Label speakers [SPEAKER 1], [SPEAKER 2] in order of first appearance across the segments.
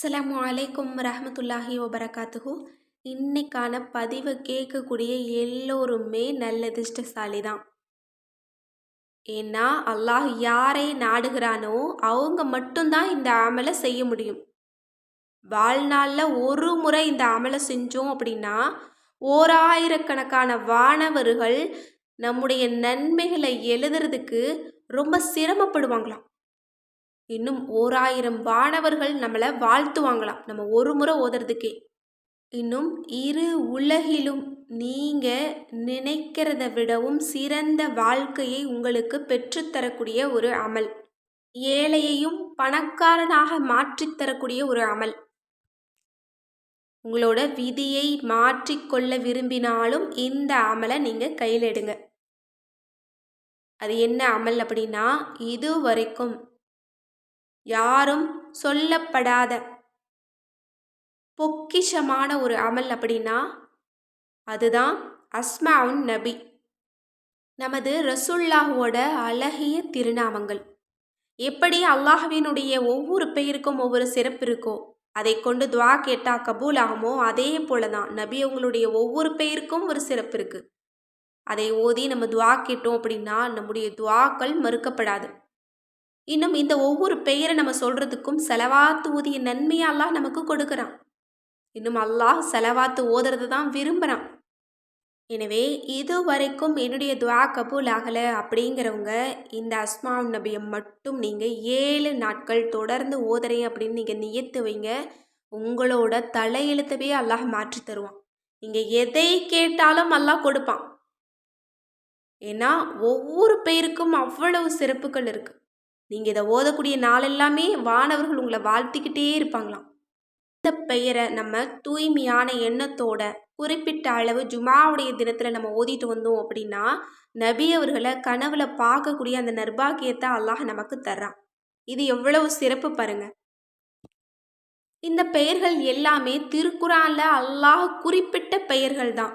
[SPEAKER 1] அஸ்லாம் அலைக்கும் ரஹமத்துல்லாஹி வபரகாத்துஹு. இன்னைக்கான பதிவை கேட்கக்கூடிய எல்லோருமே நல்லதிர்ஷ்டசாலி தான் ஏன்னா அல்லாஹ் யாரை நாடுகிறானோ அவங்க மட்டும்தான் இந்த அமலை செய்ய முடியும். வாழ்நாளில் ஒரு முறை இந்த அமலை செஞ்சோம் அப்படின்னா ஓராயிரக்கணக்கான வானவர்கள் நம்முடைய நன்மைகளை எழுதுறதுக்கு ரொம்ப சிரமப்படுவாங்களாம். இன்னும் ஓராயிரம் வானவர்கள் நம்மளை வாழ்த்துவாங்களாம். நம்ம ஒரு முறை ஓதுறதுக்கே. இன்னும் இரு உலகிலும் நீங்கள் நினைக்கிறத விடவும் சிறந்த வாழ்க்கையை உங்களுக்கு பெற்றுத்தரக்கூடிய ஒரு அமல். ஏழையையும் பணக்காரனாக மாற்றித்தரக்கூடிய ஒரு அமல். உங்களோட விதியை மாற்றிக்கொள்ள விரும்பினாலும் இந்த அமலை நீங்கள் கையில் எடுங்க. அது என்ன அமல் அப்படின்னா இது வரைக்கும் யாரும் சொல்லப்படாத பொக்கிஷமான ஒரு அமல் அப்படின்னா அதுதான் அஸ்மாவுன் நபி. நமது ரசுல்லாஹுவோட அழகிய திருநாமங்கள். எப்படி அல்லாஹுவினுடைய ஒவ்வொரு பெயருக்கும் ஒவ்வொரு சிறப்பு இருக்கோ அதை கொண்டு துவா கேட்டால் கபூல் ஆகுமோ அதே போல தான் நபி அவங்களுடைய ஒவ்வொரு பெயருக்கும் ஒரு சிறப்பு இருக்குது அதை ஓதி நம்ம துவா கேட்டோம் அப்படின்னா நம்முடைய துவாக்கள் மறுக்கப்படாது. இன்னும் இந்த ஒவ்வொரு பெயரை நம்ம சொல்கிறதுக்கும் செலவாத்து ஊதிய நன்மையெல்லாம் நமக்கு கொடுக்குறான். இன்னும் அல்லாஹ் செலவாத்து ஓதுறது தான் விரும்புகிறான் எனவே இது வரைக்கும் என்னுடைய துவா கபூல் ஆகலை அப்படிங்கிறவங்க இந்த அஸ்மா நபியை மட்டும் நீங்கள் ஏழு நாட்கள் தொடர்ந்து ஓதுறேன் அப்படின்னு நீங்கள் நியத்து வைங்க. உங்களோட தலையெழுத்தவே அல்லாஹ் மாற்றி தருவான். நீங்கள் எதை கேட்டாலும் அல்லாஹ் கொடுப்பான். ஏன்னா ஒவ்வொரு பேருக்கும் அவ்வளவு சிறப்புகள் இருக்குது நீங்கள் இதை ஓதக்கூடிய நாளெல்லாமே வானவர்கள் உங்களை வாழ்த்திக்கிட்டே இருப்பாங்களாம். இந்த பெயரை நம்ம தூய்மையான எண்ணத்தோட குறிப்பிட்ட அளவு ஜுமாவுடைய தினத்தில் நம்ம ஓதிட்டு வந்தோம் அப்படின்னா நபி அவர்களை கனவுல பார்க்கக்கூடிய அந்த நர்பாகியத்தை அல்லாஹ் நமக்கு தர்றான். இது எவ்வளவு சிறப்பு பாருங்க. இந்த பெயர்கள் எல்லாமே திருக்குறான்ல அல்லாஹ் குறிப்பிட்ட பெயர்கள் தான்.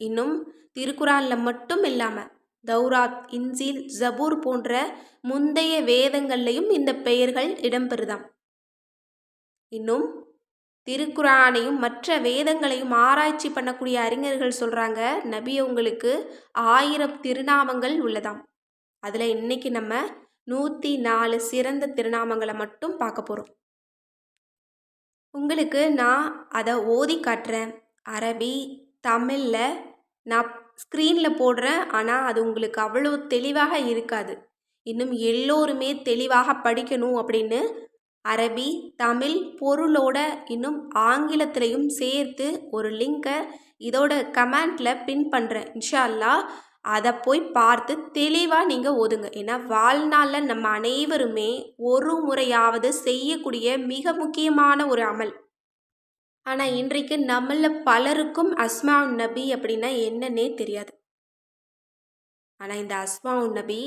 [SPEAKER 1] இன்னும் திருக்குறான்ல மட்டும் இல்லாமல் தௌராத் இன்சீல் ஜபூர் போன்ற முந்தைய வேதங்கள்லையும் இந்த பெயர்கள் இடம்பெறுதாம். இன்னும் திருக்குறானையும் மற்ற வேதங்களையும் ஆராய்ச்சி பண்ணக்கூடிய அறிஞர்கள் சொல்கிறாங்க நபி உங்களுக்கு ஆயிரம் திருநாமங்கள் உள்ளதாம். அதில் இன்னைக்கு நம்ம நூற்றி நாலு சிறந்த திருநாமங்களை மட்டும் பார்க்க போகிறோம் உங்களுக்கு நான் அதை ஓதி காட்டுறேன். அரபி தமிழில் நான் ஸ்க்ரீனில் போடுறேன். ஆனால் அது உங்களுக்கு அவ்வளோ தெளிவாக இருக்காது. இன்னும் எல்லோருமே தெளிவாக படிக்கணும் அப்படின்னு அரபி தமிழ் பொருளோட இன்னும் ஆங்கிலத்திலையும் சேர்த்து ஒரு லிங்கை இதோட கமெண்டில் பின் பண்ணுறேன் இன்ஷா அல்லா அதை போய் பார்த்து தெளிவாக நீங்கள் ஒதுங்க. ஏன்னா வாழ்நாளில் நம்ம அனைவருமே ஒரு முறையாவது செய்யக்கூடிய மிக முக்கியமான ஒரு அமல். ஆனால் இன்றைக்கு நம்மளில் பலருக்கும் அஸ்மா நபி அப்படின்னா என்னன்னே தெரியாது. ஆனால் இந்த அஸ்மா நபி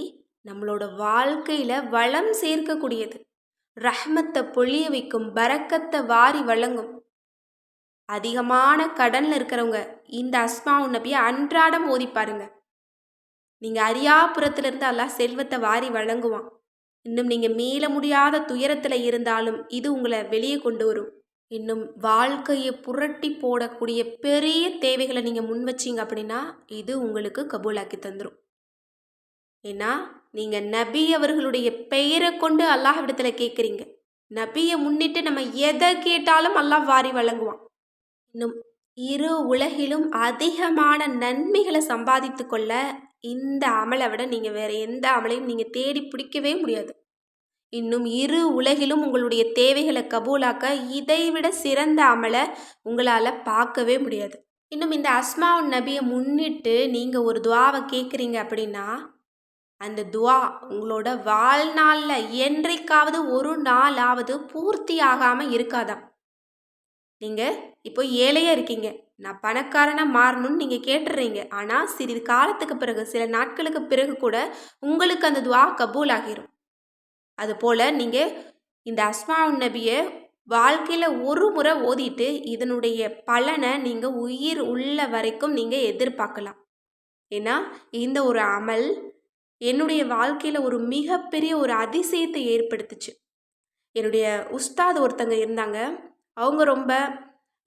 [SPEAKER 1] நம்மளோட வாழ்க்கையில் வளம் சேர்க்கக்கூடியது. ரஹ்மத்தை பொழிய வைக்கும் பறக்கத்தை வாரி வழங்கும். அதிகமான கடனில் இருக்கிறவங்க இந்த அஸ்மா நபியை அன்றாடம் ஓதி பாருங்க நீங்கள் அரியாபுரத்திலிருந்து எல்லாம் செல்வத்தை வாரி வழங்குவான். இன்னும் நீங்கள் மீள முடியாத துயரத்தில் இருந்தாலும் இது உங்களை வெளியே கொண்டு வரும். இன்னும் வாழ்க்கையை புரட்டி போடக்கூடிய பெரிய தேவைகளை நீங்கள் முன் வச்சிங்க அப்படின்னா இது உங்களுக்கு கபூலாக்கி தந்துடும் ஏன்னா நீங்கள் நபி அவர்களுடைய பெயரை கொண்டு அல்லாஹ்விடத்தில் கேட்குறீங்க நபியை முன்னிட்டு நம்ம எதை கேட்டாலும் அல்லாஹ் வாரி வழங்குவான். இன்னும் இரு உலகிலும் அதிகமான நன்மைகளை சம்பாதித்து கொள்ள இந்த அமலை விட நீங்கள் வேறு எந்த அமலையும் நீங்கள் தேடி பிடிக்கவே முடியாது. இன்னும் இரு உலகிலும் உங்களுடைய தேவைகளை கபூலாக்க இதைவிட சிறந்த அமலை உங்களால் பார்க்கவே முடியாது. இன்னும் இந்த அஸ்மாவுன் நபியை முன்னிட்டு நீங்கள் ஒரு துவாவை கேட்குறீங்க அப்படின்னா அந்த துவா உங்களோட வாழ்நாளில் என்றைக்காவது ஒரு நாளாவது பூர்த்தி ஆகாமல் இருக்காதான் நீங்கள் இப்போ ஏழையாக இருக்கீங்க. நான் பணக்காரனாக மாறணும்னு நீங்கள் கேட்டுடுறீங்க ஆனால் சிறிது காலத்துக்கு பிறகு சில நாட்களுக்கு பிறகு கூட உங்களுக்கு அந்த துவா கபூல் ஆகிரும் அதுபோல் நீங்கள் இந்த அஸ்மா நபியை வாழ்க்கையில் ஒரு முறை ஓதிட்டு இதனுடைய பலனை நீங்கள் உயிர் உள்ள வரைக்கும் நீங்கள் எதிர்பார்க்கலாம். ஏன்னா இந்த ஒரு அமல் என்னுடைய வாழ்க்கையில் ஒரு மிகப்பெரிய ஒரு அதிசயத்தை ஏற்படுத்துச்சு. என்னுடைய உஸ்தாத் ஒருத்தங்க இருந்தாங்க. அவங்க ரொம்ப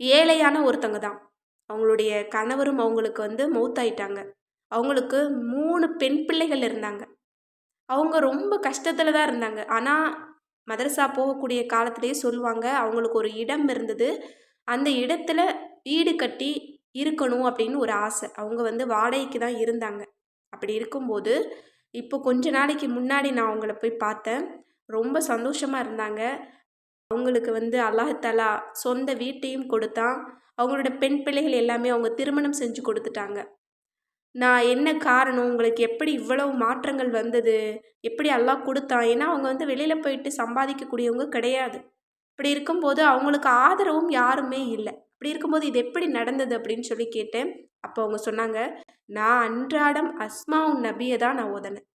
[SPEAKER 1] ஏழையான ஒருத்தங்க தான். அவங்களுடைய கணவரும் அவங்களுக்கு வந்து மௌத்தாயிட்டாங்க. அவங்களுக்கு மூணு பெண் பிள்ளைகள் இருந்தாங்க. அவங்க ரொம்ப கஷ்டத்தில் தான் இருந்தாங்க. ஆனால் மதரசா போகக்கூடிய காலத்திலேயே சொல்லுவாங்க அவங்களுக்கு ஒரு இடம் இருந்தது. அந்த இடத்துல வீடு கட்டி இருக்கணும் அப்படின்னு ஒரு ஆசை. அவங்க வந்து வாடகைக்கு தான் இருந்தாங்க. அப்படி இருக்கும்போது இப்போ கொஞ்ச நாளைக்கு முன்னாடி நான் அவங்கள போய் பார்த்தேன். ரொம்ப சந்தோஷமாக இருந்தாங்க. அவங்களுக்கு வந்து அல்லாஹாலா சொந்த வீட்டையும் கொடுத்தான். அவங்களோட பெண் பிள்ளைகள் எல்லாமே அவங்க திருமணம் செஞ்சு கொடுத்துட்டாங்க. நான் என்ன காரணம்? உங்களுக்கு எப்படி இவ்வளவு மாற்றங்கள் வந்தது? எப்படி எல்லாம் கொடுத்தான்? ஏன்னா அவங்க வந்து வெளியில் போயிட்டு சம்பாதிக்கக்கூடியவங்க கிடையாது. இப்படி இருக்கும்போது அவங்களுக்கு ஆதரவும் யாருமே இல்லை. அப்படி இருக்கும்போது இது எப்படி நடந்தது அப்படின்னு சொல்லி கேட்டேன். அப்போ அவங்க சொன்னாங்க நான் அன்றாடம் அஸ்மாவும் நபியை தான் நான் ஓதனேன்.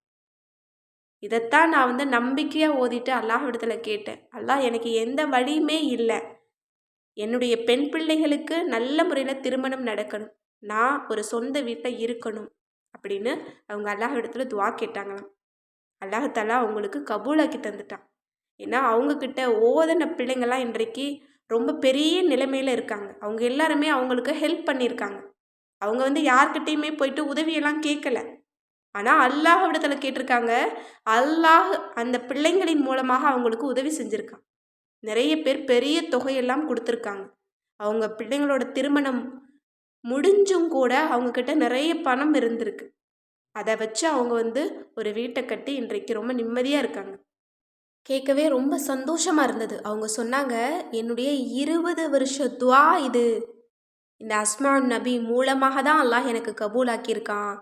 [SPEAKER 1] இதைத்தான் நான் வந்து நம்பிக்கையாக ஓதிட்டு அல்லாஹ் கேட்டேன். அல்லாஹ் எனக்கு எந்த வழியுமே இல்லை. என்னுடைய பெண் பிள்ளைகளுக்கு நல்ல முறையில் திருமணம் நடக்கணும். நான் ஒரு சொந்த வீட்டில் இருக்கணும் அப்படின்னு அவங்க அல்லாஹ் இடத்துல துவா கேட்டாங்களாம். அல்லாஹாலா அவங்களுக்கு கபூலாக்கி தந்துட்டான். ஏன்னா அவங்கக்கிட்ட ஓதன பிள்ளைங்கள்லாம் இன்றைக்கு ரொம்ப பெரிய நிலைமையில் இருக்காங்க. அவங்க எல்லாருமே அவங்களுக்கு ஹெல்ப் பண்ணியிருக்காங்க. அவங்க வந்து யார்கிட்டையுமே போயிட்டு உதவியெல்லாம் கேட்கல ஆனால் அல்லாஹ் இடத்துல கேட்டிருக்காங்க அல்லாஹ் அந்த பிள்ளைங்களின் மூலமாக அவங்களுக்கு உதவி செஞ்சுருக்கான். நிறைய பேர் பெரிய தொகையெல்லாம் கொடுத்துருக்காங்க. அவங்க பிள்ளைங்களோட திருமணம் முடிஞ்சும் கூட அவங்கக்கிட்ட நிறைய பணம் இருந்திருக்கு. அதை வச்சு அவங்க வந்து ஒரு வீட்டை கட்டி இன்றைக்கு ரொம்ப நிம்மதியாக இருக்காங்க. கேட்கவே ரொம்ப சந்தோஷமாக இருந்தது. அவங்க சொன்னாங்க என்னுடைய இருபது வருஷ துவா இது. இந்த அஸ்மான் நபி மூலமாக தான் அல்லாஹ் எனக்கு கபூலாக்கியிருக்கான்.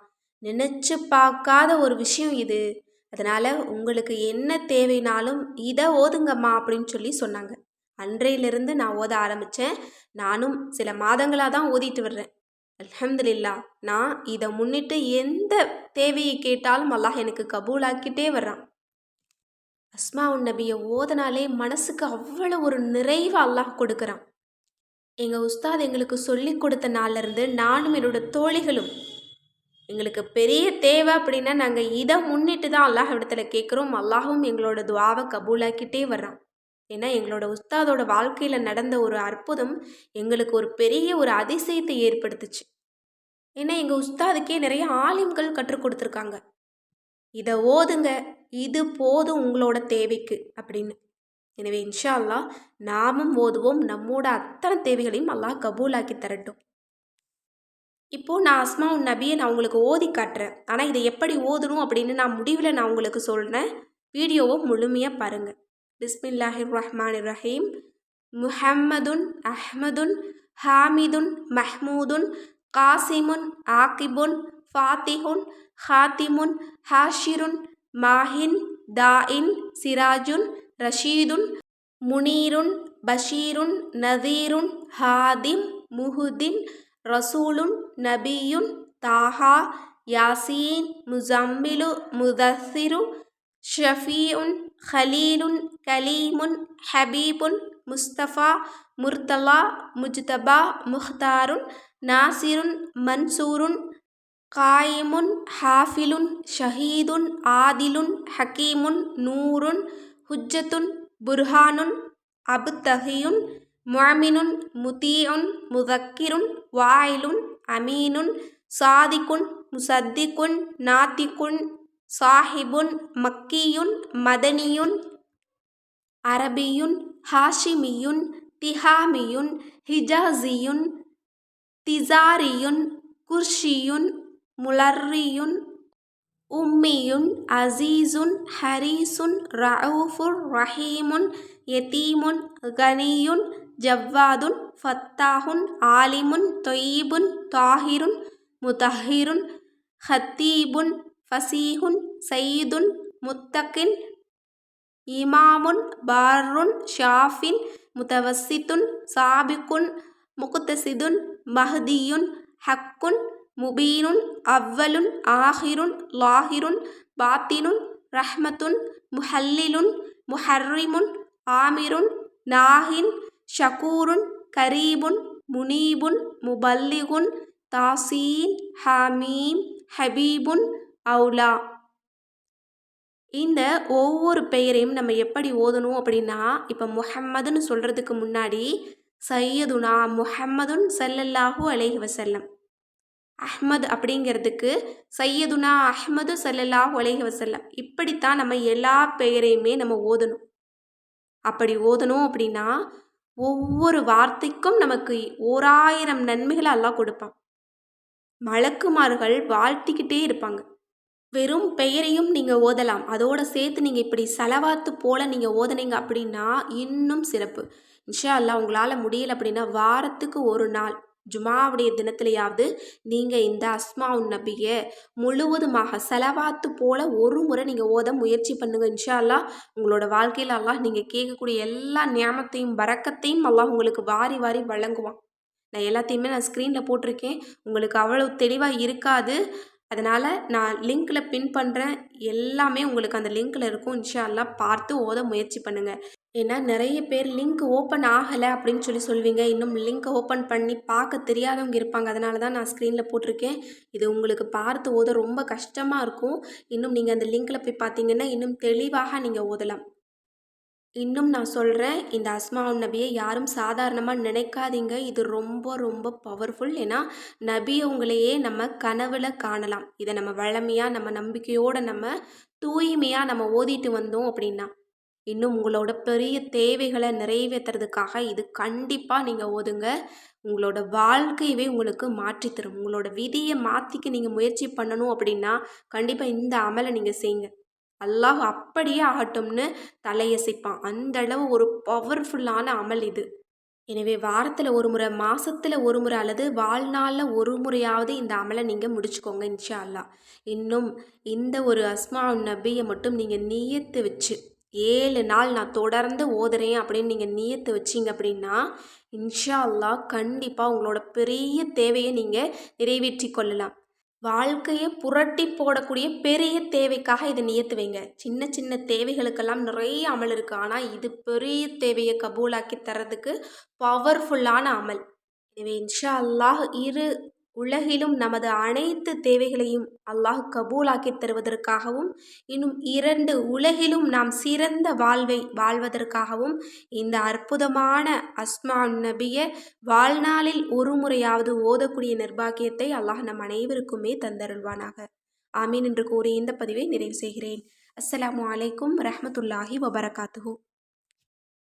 [SPEAKER 1] நினச்சி பார்க்காத ஒரு விஷயம் இது. அதனால் உங்களுக்கு என்ன தேவைனாலும் இதை ஓதுங்கம்மா அப்படின்னு சொல்லி சொன்னாங்க. அன்றையிலிருந்து நான் ஓத ஆரம்பித்தேன் நானும் சில மாதங்களாக தான் ஓதிட்டு வர்றேன். அலமதுல்லா நான் இதை முன்னிட்டு எந்த தேவையை கேட்டாலும் அல்லாஹ் எனக்கு கபூலாக்கிட்டே வர்றான். அஸ்மா உன் நபியை ஓதனாலே மனசுக்கு அவ்வளோ ஒரு நிறைவாக அல்லாஹ் கொடுக்குறான். எங்கள் உஸ்தாத் எங்களுக்கு சொல்லி கொடுத்த நாளிலிருந்து நானும் என்னோட தோழிகளும் எங்களுக்கு பெரிய தேவை அப்படின்னா நாங்கள் இதை முன்னிட்டு தான் அல்லாஹ் இடத்துல கேட்குறோம். அல்லாஹும் எங்களோட துவாவை கபூலாக்கிட்டே வர்றான். ஏன்னா எங்களோட உஸ்தாதோட வாழ்க்கையில் நடந்த ஒரு அற்புதம் எங்களுக்கு ஒரு பெரிய ஒரு அதிசயத்தை ஏற்படுத்துச்சு. ஏன்னா எங்கள் உஸ்தாதுக்கே நிறைய ஆலிம்கள் கற்றுக் கொடுத்துருக்காங்க. இதை ஓதுங்க இது போதும் உங்களோட தேவைக்கு அப்படின்னு. எனவே இன்ஷா அல்லா நாமும் ஓதுவோம் நம்மோட அத்தனை தேவைகளையும் அல்லாஹ் கபூலாக்கி தரட்டும். இப்போது நான் அஸ்மா உன் நபியை நான் உங்களுக்கு ஓதி காட்டுறேன். ஆனால் இதை எப்படி ஓதணும் அப்படின்னு நான் முடிவில் நான் உங்களுக்கு சொல்கிறேன் வீடியோவை முழுமையாக பாருங்கள் பிஸ்மில்லாஹிர் ரஹ்மான் ரஹீம் முஹம்மதுன் அஹ்மதுன் ஹாமிதுன் மஹ்மூதுன் காசிமுன் ஆக்கிபுன் ஃபாத்திஹுன் ஹாத்திமுன் ஹாஷிருன் மாஹின் தாயின் சிராஜுன் ரஷீதுன் முனீருன் பஷீருன் நதீருன் ஹாதிம் முஹுதின் ரசூலுன் நபியுன் தாஹா யாசீன் முசம்மிலு முதசிரு ஷஃபியுன் ஹலீலுன் கலீமுன் ஹபீபுன் முஸ்தஃபா முர்தலா முஜ்தபா முஹ்தாருன் நாசிருன் மன்சூருன் காயிமுன் ஹாஃபிலுன் ஷஹீதுன் ஆதிலுன் ஹக்கீமுன் நூருன் ஹுஜ்ஜத்துன் புர்ஹானுன் அபுத்தஹியுன் முஅமினுன் முத்தீஉன் முதக்கிருன் வாயிலுன் அமீனுன் சாதிக்குன் முசத்திக்குன் நாத்திக்குன் சாஹிபுன் மக்கியுன் மதனியுன் அரபியுன் ஹாஷிமியுன் திஹாமியுன் ஹிஜாசியுன் திசாரியுன் குர்ஷியுன் முலர்ரியுன் உம்மியுன் அசீசுன் ஹரீசுன் ரவுஃபுர் ரஹீமுன் யதீமுன் கனியுன் ஜவ்வாதுன் ஃபத்தாஹுன் ஆலிமுன் தொய்யிபுன் தாஹிருன் முதஹிருன் ஹத்தீபுன் ஃபசீஹுன் சயீதுன் முத்தகின் இமாமுன் பாருன் ஷாஃபின் முதவசித்துன் சாபிக்குன் முகுத்தசிதுன் மஹதியுன் ஹக்குன் முபீனுன் அவ்வலுன் ஆஹிருன் லாஹிருன் பாத்தினுன் ரஹ்மத்துன் முஹல்லிலுன் முஹர்ரிமுன் ஆமிருன் நாஹின் ஷகூருன் கரீபுன் முனீபுன் முபல்லிகுன் தாசீன் ஹமீம் ஹபீபுன் அவுலா. இந்த ஒவ்வொரு பெயரையும் நம்ம எப்படி ஓதணும் அப்படின்னா இப்போ முஹம்மதுன்னு சொல்கிறதுக்கு முன்னாடி சையதுனா முஹம்மதுன் செல்லல்லாஹு அலைஹி வசல்லம் அஹ்மத் அப்படிங்கிறதுக்கு சையதுனா அஹ்மது ஸல்லல்லாஹு அலைஹி வசல்லம் இப்படித்தான் நம்ம எல்லா பெயரையுமே நம்ம ஓதணும். அப்படி ஓதணும் அப்படின்னா ஒவ்வொரு வார்த்தைக்கும் நமக்கு ஓராயிரம் நன்மைகளை எல்லாம் கொடுப்பான். மலக்குமார்கள் வாழ்த்திக்கிட்டே இருப்பாங்க. வெறும் பெயரையும் நீங்கள் ஓதலாம். அதோட சேர்த்து நீங்கள் இப்படி செலவாத்து போல் நீங்கள் ஓதுனீங்க அப்படின்னா இன்னும் சிறப்பு. இன்ஷா அல்லாஹ் உங்களால் முடியல அப்படின்னா வாரத்துக்கு ஒரு நாள் ஜுமாவுடைய தினத்திலேயாவது நீங்கள் இந்த அஸ்மா உன் நபியை முழுவதுமாக செலவாத்து போல் ஒரு முறை நீங்கள் ஓத முயற்சி பண்ணுங்கள் இன்ஷா அல்லாஹ் உங்களோட வாழ்க்கையில் எல்லாம் நீங்கள் கேட்கக்கூடிய எல்லா நியாமத்தையும் வரக்கத்தையும் எல்லாம் உங்களுக்கு வாரி வாரி வழங்குவான். நான் எல்லாத்தையுமே நான் ஸ்க்ரீனில் போட்டிருக்கேன். உங்களுக்கு அவ்வளோ தெளிவாக இருக்காது. அதனால் நான் லிங்க்கில் பின் பண்ணுறேன் எல்லாமே உங்களுக்கு அந்த லிங்க்கில் இருக்கும். இன்ஷால்லாம் பார்த்து ஓத முயற்சி பண்ணுங்கள் ஏன்னா நிறைய பேர் லிங்க் ஓப்பன் ஆகலை அப்படின்னு சொல்லி சொல்வீங்க. இன்னும் லிங்க்கை ஓப்பன் பண்ணி பார்க்க தெரியாதவங்க இருப்பாங்க. அதனால தான் நான் ஸ்க்ரீனில் போட்டிருக்கேன். இது உங்களுக்கு பார்த்து ஓத ரொம்ப கஷ்டமாக இருக்கும். இன்னும் நீங்கள் அந்த லிங்க்கில் போய் பார்த்தீங்கன்னா இன்னும் தெளிவாக நீங்கள் ஓதலாம். இன்னும் நான் சொல்கிறேன் இந்த அஸ்மாவுன் நபியை யாரும் சாதாரணமாக நினைக்காதீங்க. இது ரொம்ப ரொம்ப பவர்ஃபுல் ஏன்னா நபியை உங்களையே நம்ம கனவுல காணலாம். இதை நம்ம வளமையாக நம்ம நம்பிக்கையோடு நம்ம தூய்மையாக நம்ம ஓதிட்டு வந்தோம் அப்படின்னா இன்னும் உங்களோட பெரிய தேவைகளை நிறைவேற்றுறதுக்காக இது கண்டிப்பாக நீங்கள் ஓதுங்க. உங்களோட வாழ்க்கையவே உங்களுக்கு மாற்றி தரும். உங்களோட விதியை மாற்றிக்க நீங்கள் முயற்சி பண்ணணும் அப்படின்னா கண்டிப்பாக இந்த அமலை நீங்கள் செய்யுங்க அல்லாஹ் அப்படியே ஆகட்டும்னு தலையசைப்பான். அந்த அளவு ஒரு பவர்ஃபுல்லான அமல் இது. எனவே வாரத்தில் ஒரு முறை மாதத்தில் ஒரு முறை அல்லது வாழ்நாளில் ஒரு முறையாவது இந்த அமலை நீங்கள் முடிச்சுக்கோங்க இன்ஷா அல்லாஹ் இன்னும் இந்த ஒரு அஸ்மா நபியை மட்டும் நீங்கள் நீயத்து வச்சு ஏழு நாள் நான் தொடர்ந்து ஓதுறேன் அப்படின்னு நீங்கள் நீயத்து வச்சிங்க அப்படின்னா இன்ஷா அல்லாஹ் கண்டிப்பாக உங்களோட பெரிய தேவையை நீங்கள் நிறைவேற்றி கொள்ளலாம். வாழ்க்கையை புரட்டி போடக்கூடிய பெரிய தேவைக்காக இதை நியத்து வைங்க. சின்ன சின்ன தேவைகளுக்கெல்லாம் நிறைய அமல் இருக்குது ஆனால் இது பெரிய தேவையை கபூலாக்கி தர்றதுக்கு பவர்ஃபுல்லான அமல். எனவே இன்ஷா அல்லாஹ் இரு உலகிலும் நமது அனைத்து தேவைகளையும் அல்லாஹ் கபூலாக்கி தருவதற்காகவும் இன்னும் இரண்டு உலகிலும் நாம் சிறந்த வாழ்வை வாழ்வதற்காகவும் இந்த அற்புதமான அஸ்மா நபிய வாழ்நாளில் ஒரு முறையாவது ஓதக்கூடிய நிர்பாகியத்தை அல்லாஹ் நம் அனைவருக்குமே தந்தருள்வானாக. ஆமீன் என்று கூறி இந்த பதிவை நிறைவு செய்கிறேன். அஸ்ஸலாமு அலைக்கும் ரஹமத்துல்லாஹி வபரகாத்துஹூ.